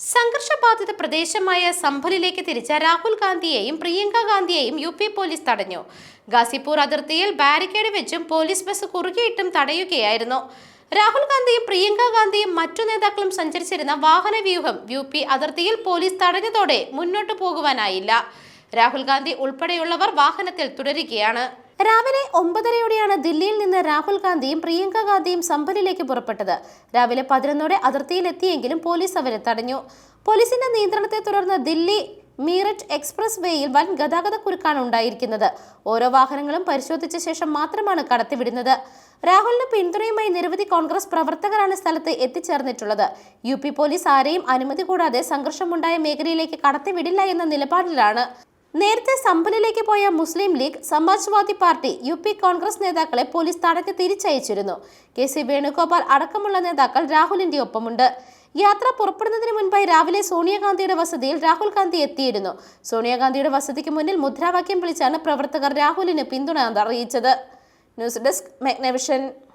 സംഘർഷബാധിത പ്രദേശമായ സംഭലിലേക്ക് തിരിച്ച രാഹുൽ ഗാന്ധിയെയും പ്രിയങ്ക ഗാന്ധിയെയും യു പി പോലീസ് തടഞ്ഞു. ഗാസിപൂർ അതിർത്തിയിൽ ബാരിക്കേഡ് വെച്ചും പോലീസ് ബസ് കുറുകിയിട്ടും തടയുകയായിരുന്നു. രാഹുൽ ഗാന്ധിയും പ്രിയങ്ക ഗാന്ധിയും മറ്റു നേതാക്കളും സഞ്ചരിച്ചിരുന്ന വാഹന വ്യൂഹം യു പി അതിർത്തിയിൽ പോലീസ് തടഞ്ഞതോടെ മുന്നോട്ടു പോകുവാനായില്ല. രാഹുൽ ഗാന്ധി ഉൾപ്പെടെയുള്ളവർ വാഹനത്തിൽ തുടരുകയാണ്. രാവിലെ ഒമ്പതരയോടെയാണ് ദില്ലിയിൽ നിന്ന് രാഹുൽ ഗാന്ധിയും പ്രിയങ്ക ഗാന്ധിയും സംഭലിലേക്ക് പുറപ്പെട്ടത്. രാവിലെ പതിനൊന്നോടെ അതിർത്തിയിലെത്തിയെങ്കിലും പോലീസ് അവരെ തടഞ്ഞു. പോലീസിന്റെ നിയന്ത്രണത്തെ തുടർന്ന് ദില്ലി മീററ്റ് എക്സ്പ്രസ് വേയിൽ വൻ ഗതാഗത കുരുക്കാണ് ഉണ്ടായിരിക്കുന്നത്. ഓരോ വാഹനങ്ങളും പരിശോധിച്ച ശേഷം മാത്രമാണ് കടത്തിവിടുന്നത്. രാഹുലിന് പിന്തുണയുമായി നിരവധി കോൺഗ്രസ് പ്രവർത്തകരാണ് സ്ഥലത്ത് എത്തിച്ചേർന്നിട്ടുള്ളത്. യു പോലീസ് ആരെയും അനുമതി കൂടാതെ സംഘർഷമുണ്ടായ മേഖലയിലേക്ക് കടത്തിവിടില്ല എന്ന നിലപാടിലാണ്. നേരത്തെ സമ്പലിലേക്ക് പോയ മുസ്ലിം league Samajwadi party U P Congress നേതാക്കളെ പോലീസ് തടഞ്ഞ് തിരിച്ചയച്ചിരുന്നു. കെ സി വേണുഗോപാൽ അടക്കമുള്ള നേതാക്കൾ രാഹുലിന്റെ ഒപ്പമുണ്ട്. യാത്ര പുറപ്പെടുന്നതിന് മുൻപായി രാവിലെ സോണിയാഗാന്ധിയുടെ വസതിയിൽ രാഹുൽ ഗാന്ധി എത്തിയിരുന്നു. സോണിയാഗാന്ധിയുടെ വസതിക്ക് മുന്നിൽ മുദ്രാവാക്യം വിളിച്ചാണ് പ്രവർത്തകർ രാഹുലിന് പിന്തുണ അറിയിച്ചത്. News desk മെഗ്നവിഷൻ.